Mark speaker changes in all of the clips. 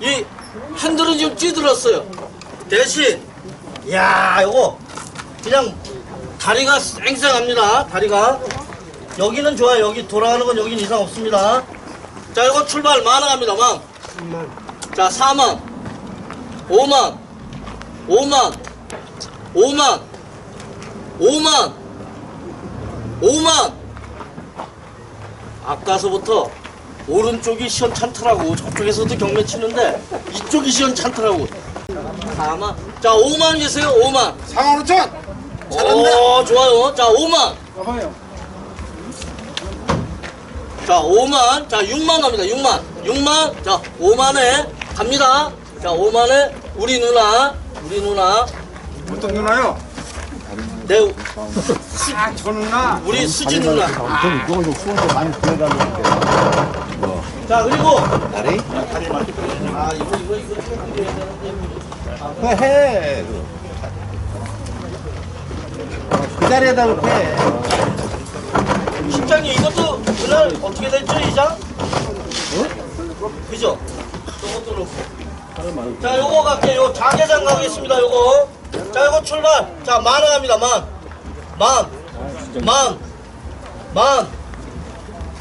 Speaker 1: 이 핸들은 지금 찌들었어요. 대신, 야 요거 그냥 다리가 쌩쌩합니다. 다리가 여기는 좋아요. 여기 돌아가는 건 여긴 이상 없습니다. 자, 이거 출발 만화갑니다. 만. 자, 4만, 5만, 5만, 5만, 5만, 5만. 아까서부터 오른쪽이 시원찮더라고. 저쪽에서도 경매 치는데 이쪽이 시원찮더라고. 4만. 자, 5만 계세요. 5만.
Speaker 2: 4만 5천!
Speaker 1: 오, 좋아요. 자, 5만. 자, 5만. 자, 6만 갑니다. 6만. 6만. 자, 5만에 갑니다. 자, 5만에 우리 누나. 우리 누나.
Speaker 2: 어떤 누나요?
Speaker 1: 내,
Speaker 2: 아, 저 누나.
Speaker 1: 우리 수지 누나.
Speaker 3: 좀 이거 좀 수원도 많이 보내달라는데.
Speaker 1: 자, 그리고.
Speaker 3: 나리?
Speaker 1: 아, 이거, 이거, 이거. 되는데.
Speaker 3: 그 해. 그 자리에다 놓고 해.
Speaker 1: 실장님, 이것도 그날 어떻게 됐죠, 이장? 그죠? 저것도 그렇고. 자, 요거 갈게요. 요 자개장 가겠습니다, 요거. 자, 요거 출발. 자, 만 합니다, 만. 만. 만. 만.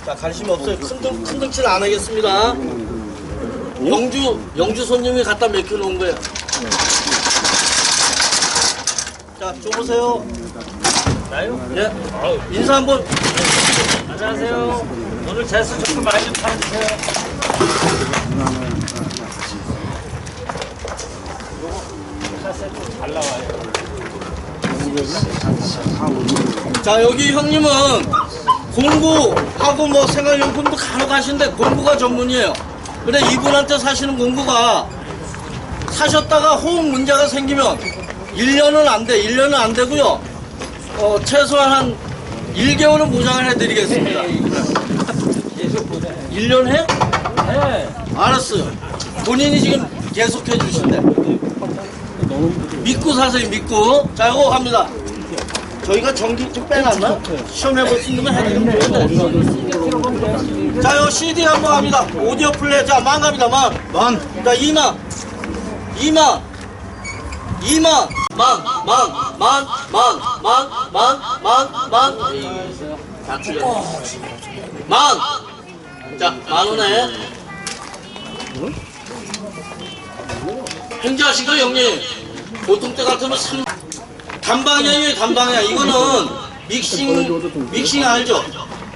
Speaker 1: 자, 관심 없어요. 큰, 등, 큰 등치는 안 하겠습니다. 영주, 영주 손님이 갖다 맡겨 놓은 거예요. 자, 줘보세요. 나요? 예. 인사 한 번. 안녕하세요. 오늘 제수 조금 많이 좀 사주세요. 자 여기 형님은 공구하고 뭐 생활용품도 간혹 하시는데 공구가 전문이에요. 근데 이분한테 사시는 공구가 사셨다가 호응 문제가 생기면 1년은 안 돼. 1년은 안 되고요. 어, 최소한 한 1개월은 보장을 해드리겠습니다. 1년 해? 네. 알았어요. 본인이 지금 계속 해주신대. 믿고 사세요, 믿고. 자, 이거 갑니다. 저희가 전기 좀 빼놨나? 시험해볼 수 있는 건 해드리면 되는데. 자, 이거 CD 한 번 갑니다. 오디오 플레이. 자, 만 갑니다, 만. 만. 자, 2만. 2만. 2만. 만, 만, 만, 만, 만, 만, 만, 만. 다 줄여. 만. 자, 만 원에. 행자하시고 형님. 보통 때 같으면 3. 단방향이에요, 단방향. 이거는 믹싱, 믹싱 알죠?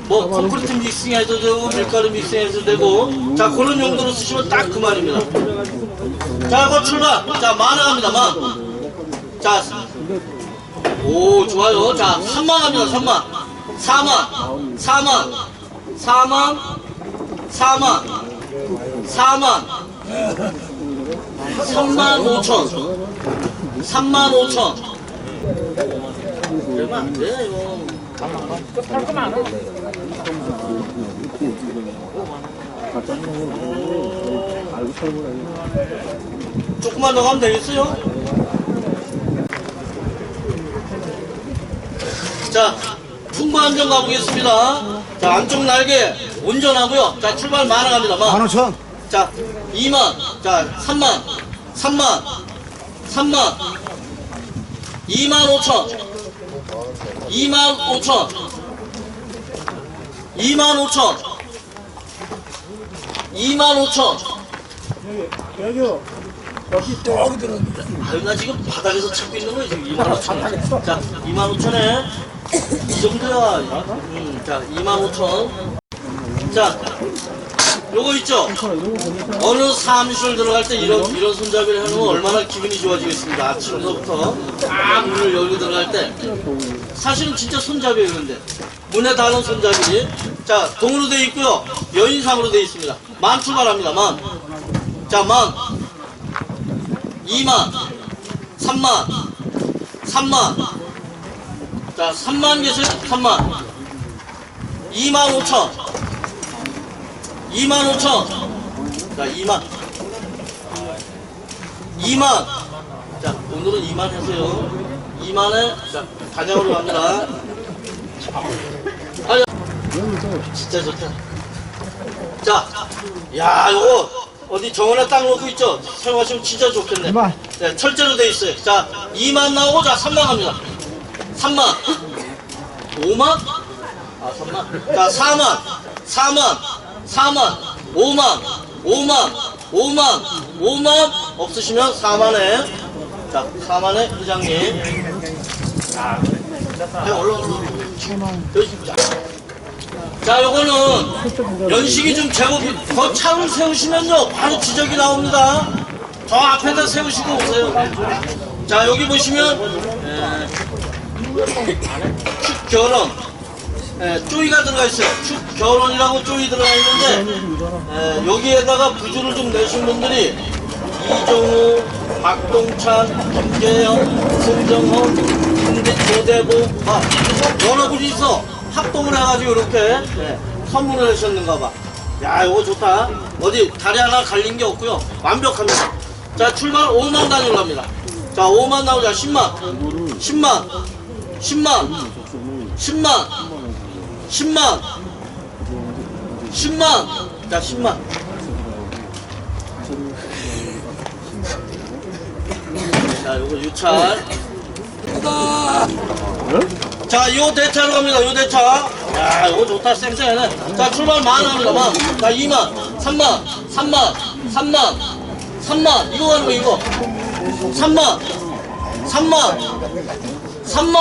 Speaker 1: 뭐, 콘크리트 믹싱 해도 되고, 밀가루 믹싱 해도 되고. 자, 그런 용도로 쓰시면 딱 그 말입니다. 자, 이거 출발. 자, 만원 갑니다, 만. 자, 오, 좋아요. 자, 3만 갑니다, 3만. 4만, 4만, 4만, 4만, 4만, 3만 5천, 3만 5천. 안. 조금만 더 가면 되겠어요? 자, 풍부 안전 가보겠습니다. 자, 안쪽 날개 온전하고요. 자, 출발 많아갑니다. 만.
Speaker 3: 5천.
Speaker 1: 자, 2만. 자, 3만. 3만. 3만. 2만 5천. 2만 5천. 2만 5천. 2만 5천.
Speaker 3: 여기요.
Speaker 1: 아유, 나 지금 바닥에서 찾고 있는 거야, 지금 2만 5천. 자, 2만 5천에 이 정도야. 음, 자, 2만 5천. 자, 요거 있죠? 어느 사무실 들어갈 때 이런, 이런 손잡이를 해놓으면 얼마나 기분이 좋아지겠습니다. 아침서부터 딱 문을 열고 들어갈 때. 사실은 진짜 손잡이에요, 근데. 문에 닿는 손잡이. 자, 동으로 되어 있고요. 여인상으로 되어 있습니다. 만 출발합니다, 만. 자, 만. 2만, 3만, 3만. 자, 3만 계세요? 3만. 2만 5천. 2만 5천. 자, 2만. 2만. 자, 오늘은 2만 하세요. 2만에, 자, 단양으로 갑니다. 아, 야. 진짜 좋다. 자, 야, 요거 어디 정원에 딱 놓고 있죠? 사용하시면 진짜 좋겠네.
Speaker 3: 이만.
Speaker 1: 네, 철제로 돼 있어요. 자, 2만 나오고, 자, 3만 갑니다. 3만. 5만? 아, 3만. 자, 4만. 4만. 4만. 5만. 5만. 5만. 5만. 없으시면 4만에. 자, 4만에 회장님. 네. 여기, 자. 자, 요거는 연식이 좀 제법 더 차를 세우시면요 바로 지적이 나옵니다. 저 앞에다 세우시고 오세요. 자, 여기 보시면 에, 축 결혼 에, 쪼이가 들어가 있어요. 축 결혼이라고 쪼이 들어가 있는데 에, 여기에다가 부주를 좀 내신 분들이 이종우, 박동찬, 김계영, 송정헌, 김대, 조대보 아, 여러 분이서 합동을 해가지고 이렇게 예, 선물을 하셨는가 봐. 야, 이거 좋다. 어디 다리 하나 갈린 게 없고요. 완벽합니다. 자, 출발 5만 단위로 합니다. 자, 5만 나오자. 10만. 10만. 10만. 10만. 10만. 10만. 자, 10만. 자, 요거 유찰. 자, 요 대차로 갑니다. 요 대차. 야, 이거 좋다. 쌩쌩하네. 자, 출발 만 합니다. 만. 자, 2만, 3만, 3만, 3만, 3만. 이거 가는 거, 이거. 3만, 3만, 3만.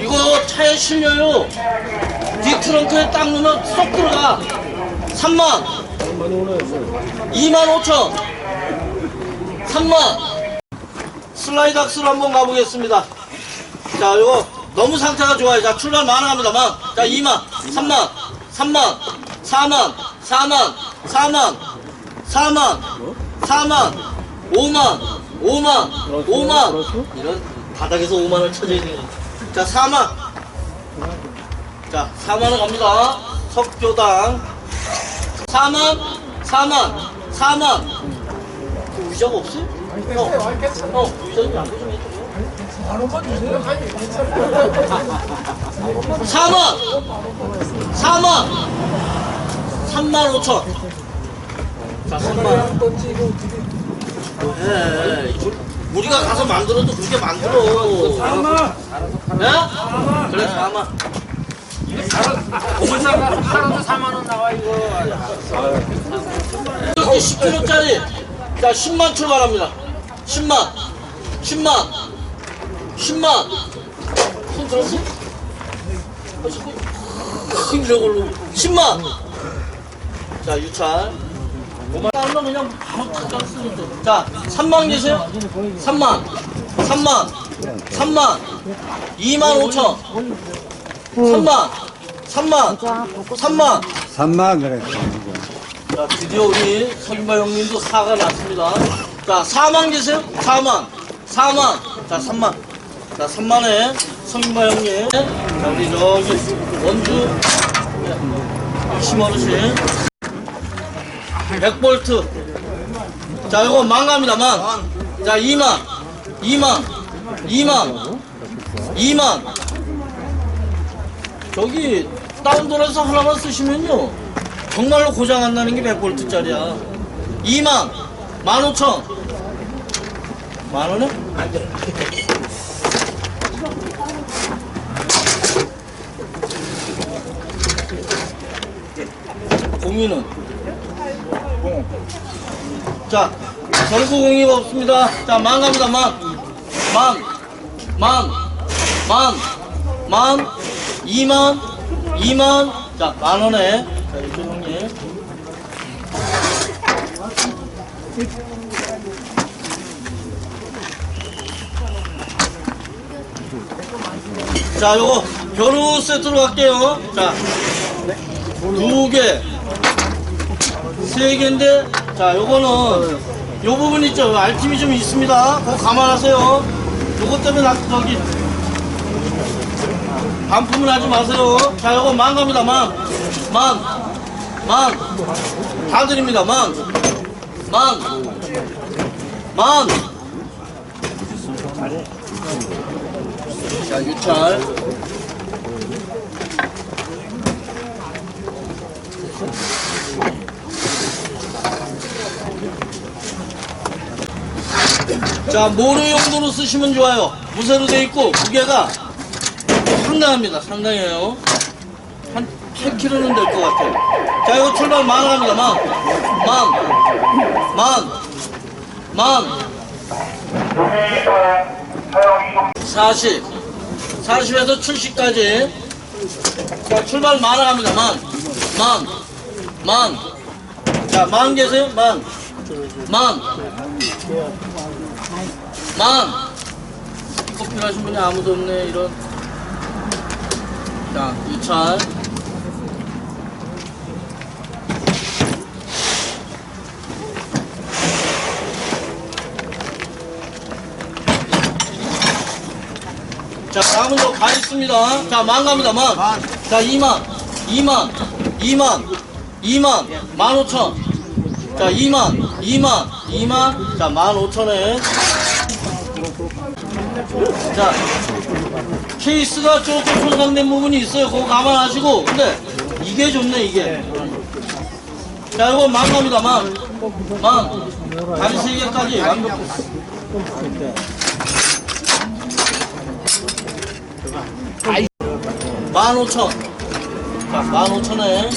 Speaker 1: 이거 차에 실려요. 뒤 트렁크에 딱 넣으면 쏙 들어가. 3만. 2만 5천. 3만. 슬라이드 학스로 한번 가보겠습니다. 자, 이거 너무 상태가 좋아요. 자, 출발 많아갑니다. 만. 자, 2만, 3만, 3만, 4만, 4만, 4만, 4만, 4만, 5만, 5만, 5만. 이런 바닥에서 5만을 찾아야 되는. 자, 4만. 자, 4만원 갑니다. 석교당. 4만, 4만, 4만. 그 의자가 없어요? 형, 형, 의자 좀 양보 좀 해줘. 4만! 4만! 3만 5천! 자, 3만. 왜? 이거 우리가 가서 만들어도 그렇게 만들어. 4만! 네? 그래, 4만.
Speaker 2: 하나도 4만 원 나와 이거.
Speaker 1: 이렇게 10kg짜리. 자, 10만 출발합니다. 10만. 10만. 10만. 손 들었어? 이걸로 10만. 자, 유찰. 5만 하면 그냥 바로 탁 쓰면 돼. 자, 3만 계세요? 3만. 3만. 3만. 2만 5천. 3만. 3만. 3만.
Speaker 3: 3만 그래.
Speaker 1: 자, 드디어 우리 서인바 형님도 사가 났습니다. 자, 4만 계세요? 4만. 4만. 자, 3만. 자, 3만에 서인바 형님. 자, 우리 저기 원주 20만 원씩. 100볼트. 자, 이거 만 갑니다, 만. 자, 2만. 2만. 2만. 2만. 저기 다운돌에서 하나만 쓰시면요 정말로 고장 안 나는 게 100볼트짜리야. 2만 15,000 만원에? 공인은? 자 전부 공인 없습니다. 자만 갑니다 만만 만, 만, 만, 2만, 2만, 자, 만 원에, 자, 이렇게 형님. 자, 요거, 겨루 세트로 갈게요. 자, 두 개, 세 개인데, 자, 요거는, 요 부분 있죠? 알팀이 좀 있습니다. 그거 감안하세요. 요것 때문에 나, 저기, 반품은 하지 마세요. 자, 요거 만 갑니다, 만. 만. 만. 다 드립니다, 만. 만. 만. 자, 유찰. 자, 모루 용도로 쓰시면 좋아요. 무쇠로 돼 있고, 무게가 상당합니다. 상당해요. 한 8kg는 될 것 같아요. 자, 이거 출발 만 합니다. 만. 만. 만. 만. 40. 40에서 70까지. 자, 출발 만 합니다. 만. 만. 만. 자, 만 계세요? 만. 만. 만. 커피 하신 분이 아무도 없네, 이런. 자, 유찰. 자, 다음은 저가 있습니다. 자, 만 갑니다, 만. 자, 2만, 2만, 2만, 2만, 15,000. 자, 2만, 2만, 2만. 자, 15,000에. 자, 케이스가 조금 손상된 부분이 있어요. 그거 감안하시고. 근데 이게 좋네, 이게. 자, 이거 만 갑니다, 만. 만. 다리 세 개까지 완벽. 만 오천. 자, 만 오천에.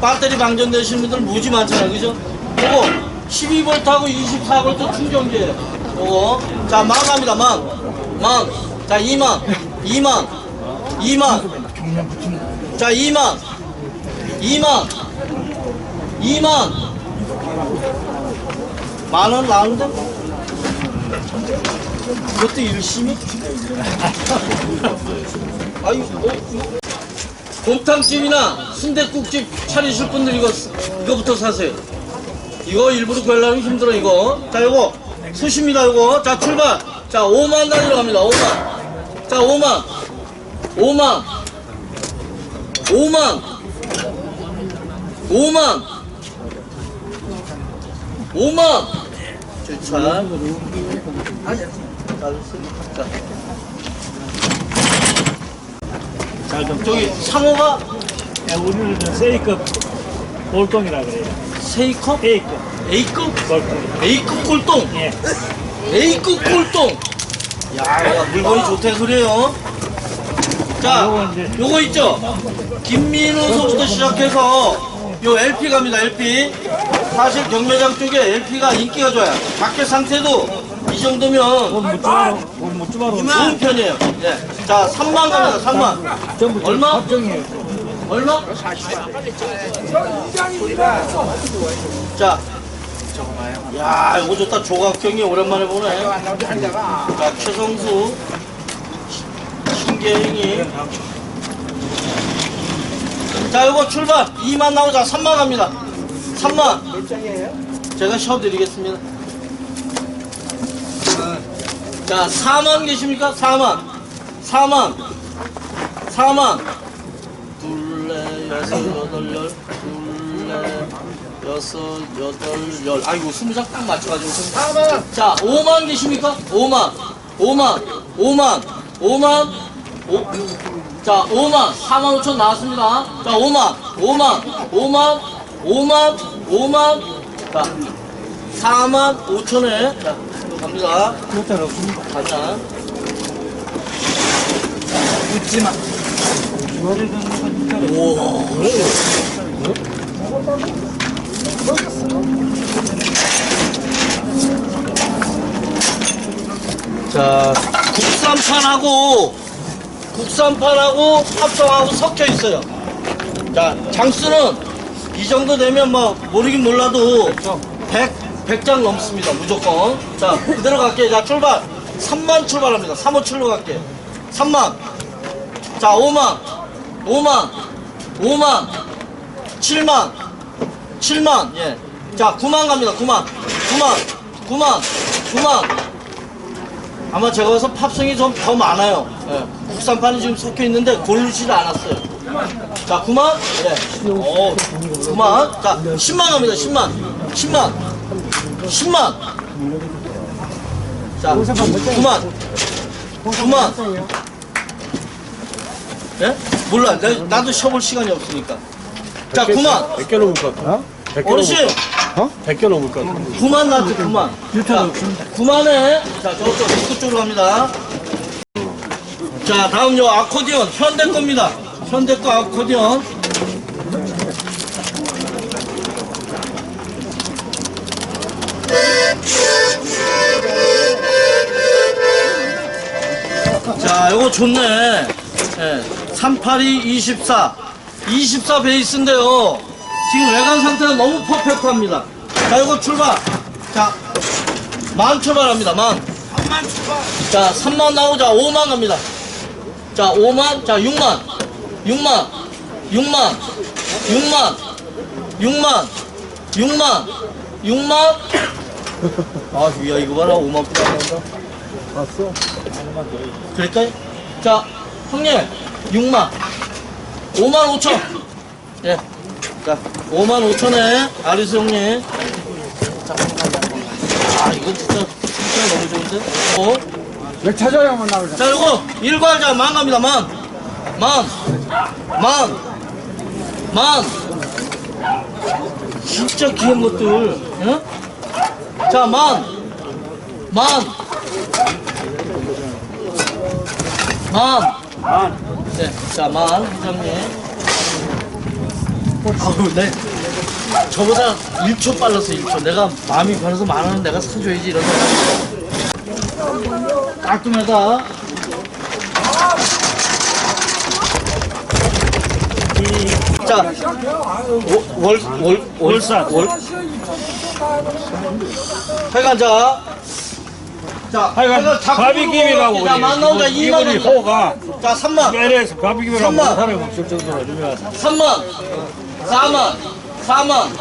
Speaker 1: 배터리 방전되신 분들 무지 많잖아요. 그죠? 요거 12V하고 24V 충전기예요. 요거. 자, 만 갑니다. 만. 만. 자, 2만. 2만. 2만. 자, 2만. 2만. 2만. 만원 나오는데? 그것도 열심히? 아유, 어? 곰탕집이나 순대국집 차리실 분들 이거 이거부터 사세요. 이거 일부러 구하려면 힘들어 이거. 자 이거 수십니다 이거. 자 출발. 자 5만 단위로 갑니다. 5만. 자 5만. 5만. 5만. 5만. 5만. 자. 자. 저기 상호가
Speaker 4: 야, 우리는 C급 골동이라 그래요.
Speaker 1: 세이컵?
Speaker 4: A급
Speaker 1: A급?
Speaker 4: 골동.
Speaker 1: A급 꼴동!
Speaker 4: 예.
Speaker 1: A급 꼴동! 야, 야, 물건이 좋다는 소리예요 자,
Speaker 4: 요거
Speaker 1: 있죠? 김민호서부터 시작해서 요 LP 갑니다, LP. 사실 경매장 쪽에 LP가 인기가 좋아요. 밖에 상태도 이 정도면
Speaker 4: 무주바로.
Speaker 1: 좋은 편이에요. 네. 자, 3만 갑니다, 3만.
Speaker 4: 전부
Speaker 1: 얼마? 얼마? 자. 야, 이거 좋다. 조각경이 오랜만에 보네. 자, 최성수. 신계행이. 자, 이거 출발. 2만 나오자. 3만 갑니다. 3만. 제가 쉬어드리겠습니다. 자, 4만 계십니까? 4만. 4만. 4만. 둘레 여섯 여덟 열 둘레 여섯 여덟 열. 아이고 스무 장 딱 맞춰가지고 자 5만 계십니까? 5만. 5만. 5만. 5만. 오, 자 5만. 4만 5천 나왔습니다. 자 5만. 5만. 5만. 5만. 5만. 자 4만 5천에 자 갑니다.
Speaker 4: 그렇다 없습니다.
Speaker 1: 가자
Speaker 4: 웃지 마.
Speaker 1: 우와 자, 국산판하고 국산판하고 합성하고 섞여 있어요. 자, 장수는 이 정도 되면 뭐 모르긴 몰라도 100, 100장 넘습니다. 무조건. 자, 그대로 갈게요. 자, 출발. 3만 출발합니다. 357로 갈게요. 3만. 자, 5만. 5만. 5만. 7만. 7만. 예. 자, 9만 갑니다. 9만. 9만. 9만. 9만. 아마 제가 봐서 팝송이 좀 더 많아요. 예. 국산판이 지금 섞여 있는데 고르지를 않았어요. 자, 9만? 네. 오, 9만. 자, 10만 갑니다. 10만. 10만. 10만. 자, 9만. 9만. 예? 몰라. 내, 나도 쉬어볼 시간이 없으니까. 자, 9만.
Speaker 3: 몇 개로 볼것 같아?
Speaker 1: 어르신,
Speaker 3: 어?
Speaker 2: 100개 넘을 것 같아.
Speaker 1: 9만 나왔죠, 9만. 자, 9만에, 자, 저쪽, 입구 쪽으로 갑니다. 자, 다음 요 아코디언, 현대 겁니다. 현대 거 아코디언. 자, 요거 좋네. 예, 382, 24. 24 베이스인데요. 지금 외관 상태가 너무 퍼펙트합니다. 자, 요거 출발. 자, 만 출발합니다, 만. 자, 3만 나오자. 5만 갑니다. 자, 5만. 자, 6만. 6만. 6만. 6만. 6만. 6만. 6만. 아, 야, 이거 봐라. 5만 뿌리 나온다.
Speaker 3: 봤어?
Speaker 1: 그럴까요? 자, 형님, 6만. 5만 5천. 예. 자, 5만 5천에 아리스 형님. 자, 아, 이건 진짜, 진짜 너무 좋은데? 어?
Speaker 3: 왜 찾아야 만 나오자.
Speaker 1: 자, 요거, 일괄자 만 갑니다, 만. 만. 만. 만. 진짜 귀한 것들. 응? 자, 만. 만. 만. 만. 네, 자, 만, 회장님. 아우, 네. 저보다 1초 빨랐어, 1초. 내가 마음이 변해서 만 원은 내가 사줘야지, 이런 생각. 깔끔하다. 자, 월, 월, 월. 하여간 자. 자,
Speaker 2: 하여간 바비김이라고
Speaker 1: 자, 만 나오자 2만
Speaker 2: 이분이
Speaker 1: 원이다.
Speaker 2: 호가
Speaker 1: 자, 3만.
Speaker 2: LA에서 바비김이라고
Speaker 1: 삼만.
Speaker 2: 하는 사람이 없을 정도로 유명하다.
Speaker 1: 3만, 4만, 4만,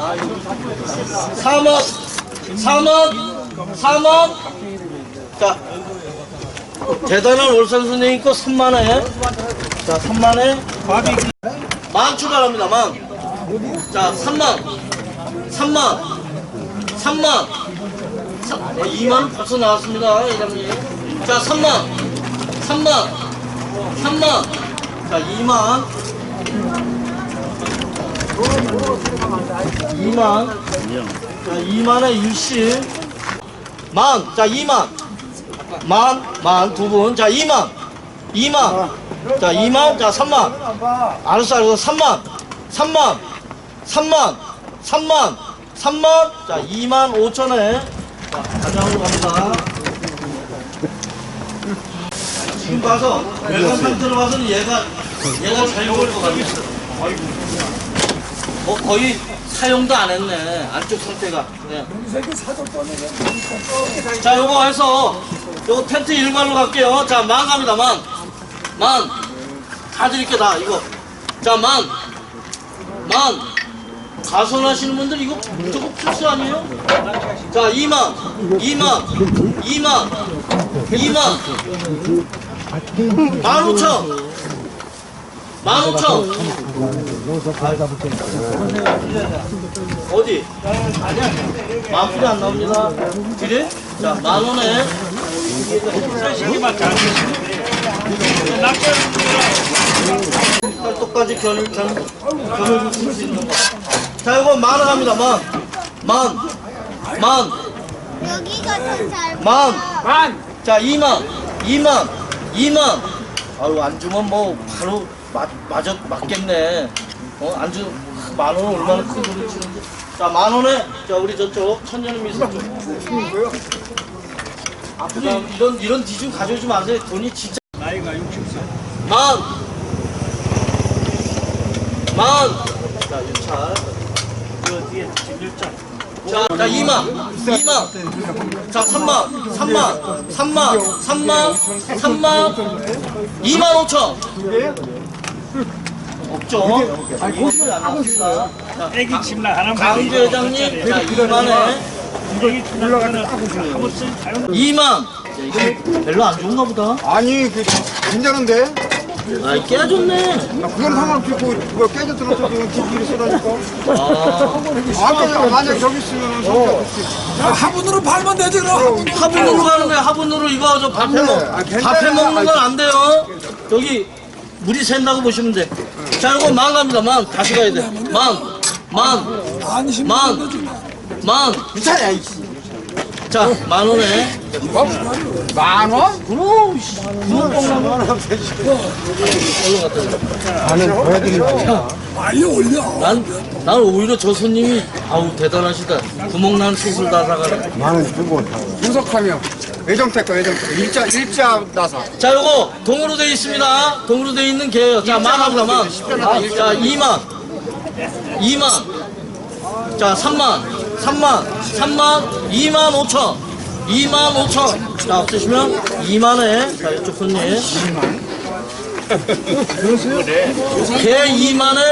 Speaker 1: 4만, 4만, 4만. 자, 대단한 월산 선생님 거 3만에. 자, 3만에.
Speaker 2: 바비김.
Speaker 1: 만 출발합니다, 만. 자, 3만, 3만, 3만. 2만 벌써 나왔습니다, 회장님. 자, 3만, 3만, 3만. 자, 2만. 2만. 자, 2만에 일시. 만. 자, 2만. 만, 만, 두 분. 자, 2만. 2만. 자, 2만. 자, 3만. 알았어, 알았어. 3만. 3만. 3만. 3만. 3만. 자, 2만 5천에. 자, 가장으로 갑니다. 지금 봐서, 외관 상태로 봐서는 얘가, 얘가 잘 먹을 것 같네. 뭐 거의 사용도 안 했네. 안쪽 상태가. 네. 자, 요거 해서, 요거 텐트 일괄로 갈게요. 자, 만 갑니다, 만. 만. 다 드릴게, 다, 이거. 자, 만. 만. 가선하시는 분들 이거 무조건 필수 아니에요? 자, 2만. 2만. 2만. 2만. 15,000. 15,000. 어디? 만 풀이 안 나옵니다. 그래? 자, 만 원에. 똑같이 결, 결, 결을 줄수 있는 거. 자, 이거 만원 합니다, 만. 만. 만.
Speaker 5: 여기가 더잘
Speaker 1: 만. 자, 2만. 2만. 2만. 아유, 안 주면 뭐, 바로, 맞, 맞아, 맞겠네. 어, 안 주, 만 원은 얼마나 큰 소리 치는지. 자, 만 원에, 자, 우리 저쪽, 천년 미술 쪽. 그다음 이런, 이런 디좀 가져오지 마세요. 돈이 진짜.
Speaker 2: 나이가 60세.
Speaker 1: 만. 만. 자, 유찰.
Speaker 2: 그 뒤에 진열장.
Speaker 1: 자, 자, 2만, 2만, 자, 3만, 3만, 3만, 3만, 3만, 2만 5천. 없죠? 아니, 고수이 안 나왔습니다. 자,
Speaker 2: 애기 침낭 하나만.
Speaker 1: 강주 회장님, 자, 2만에,
Speaker 2: 이거 올라가는 한번 쓴 자연.
Speaker 1: 2만. 자, 이거 별로 안 좋은가 보다.
Speaker 3: 아니, 그, 괜찮은데?
Speaker 1: 아이, 깨졌네.
Speaker 3: 나 그건 상관없지. 그, 그거 깨졌더라도 이건 집기를 쓰라니까.
Speaker 1: 아,
Speaker 3: 아까 만약 저기 있으면 상관없지.
Speaker 6: 화분으로 팔면 되지 그럼
Speaker 1: 화분으로 가는 거야, 화분으로. 이거 저 밥해 먹,
Speaker 3: 아, 괜찮아요.
Speaker 1: 밥해 먹는 건 안 돼요. 여기 물이 샌다고 보시면 돼. 자, 이거 만 갑니다, 만. 다시 가야 돼. 만, 만, 만, 만.
Speaker 3: 괜찮아 이씨
Speaker 1: 자, 만 원에.
Speaker 3: 만 원?
Speaker 6: 빨리 올려
Speaker 1: 난, 난 오히려 저 손님이, 아우, 대단하시다. 구멍 난 솥을 다 사가네.
Speaker 3: 분석하면 외정택 거 외정택 일자 일자 나사
Speaker 1: 자, 요거 동으로 돼 있습니다. 동으로 돼 있는 개예요. 자, 만 하고요, 만. 자, 2만. 2만. 자, 3만. 3만. 3만. 2만 5천. 2만 5천. 자, 없으시면 2만에. 자, 이쪽 손님. 개 2만에